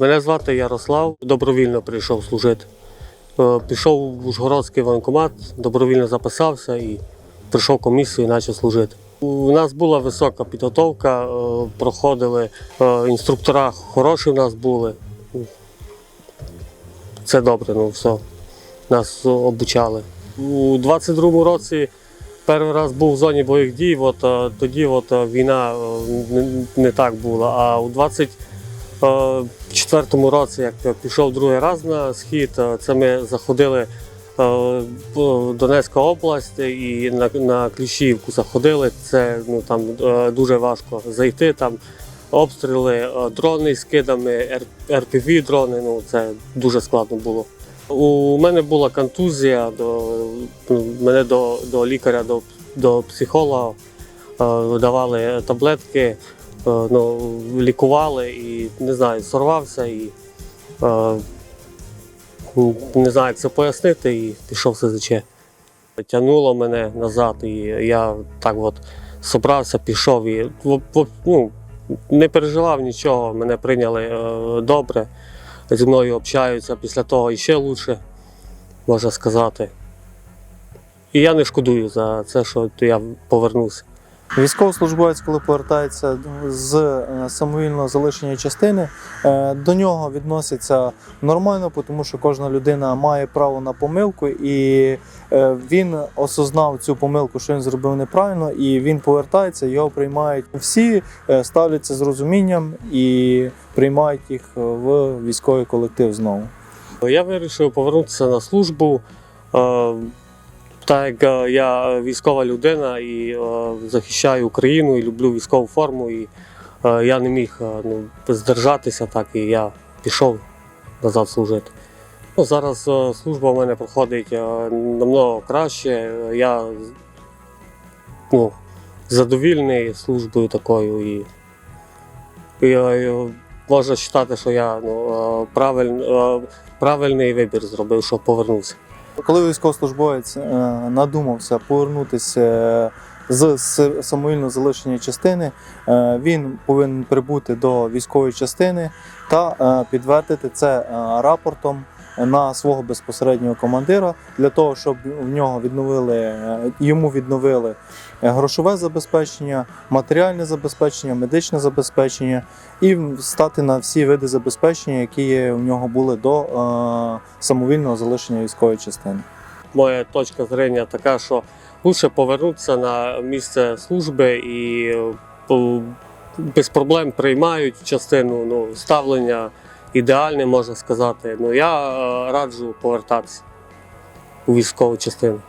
Мене звати Ярослав, добровільно прийшов служити. Е, Пішов в Ужгородський воєнкомат, добровільно записався і прийшов комісію і почав служити. У нас була висока підготовка, е, проходили е, інструктора хороші в нас були. Це добре, ну все. Нас обучали. У 22-му році перший раз був в зоні бойових дій, от, тоді от, війна не, так була. А у 20 Е, В четвертому році, як пішов другий раз на схід, е, це ми заходили е, в Донецька область і на, на Кліщівку заходили. Це ну, там е, дуже важко зайти. Там обстріли, е, дрони з кидами, РПВ дрони. Ну це дуже складно було. У мене була контузія, до, ну, мене до, до лікаря, до, до психолога е, давали таблетки е, ну, лікували і не знаю, сорвався і е, не знаю, як це пояснити, і пішов СЗЧ. Тягнуло мене назад, і я так от собрався, пішов і ну, не переживав нічого, мене прийняли е, добре, зі мною общаються після того ще краще, можна сказати. І я не шкодую за це, що я повернувся. Військовослужбовець, коли повертається з е, самовільного залишення частини, е, до нього відносяться нормально, тому що кожна людина має право на помилку, і е, він осознав цю помилку, що він зробив неправильно, і він повертається, його приймають всі, е, ставляться з розумінням і приймають їх в військовий колектив знову. Я вирішив повернутися на службу. Так як е, я військова людина і е, захищаю Україну і люблю військову форму, і е, я не міг ну, здержатися, так і я пішов назад служити. Ну, зараз служба в мене проходить намного краще. Я ну, задовільний службою такою і, і е, можна вважати, що я ну, правиль, правильний вибір зробив, що повернувся. Коли військовослужбовець е, надумався повернутися е, з самовільно залишеної частини, е, він повинен прибути до військової частини та підтвердити це рапортом на свого безпосереднього командира для того, щоб в нього відновили е, йому відновили е, грошове забезпечення, матеріальне забезпечення, медичне забезпечення і стати на всі види забезпечення, які в нього були до е, самовільного залишення військової частини. Моя точка зрення така, що лучше повернутися на місце служби і без проблем приймають частину ну, ставлення ідеальне, можна сказати. Ну, я е, раджу повертатися у військову частину.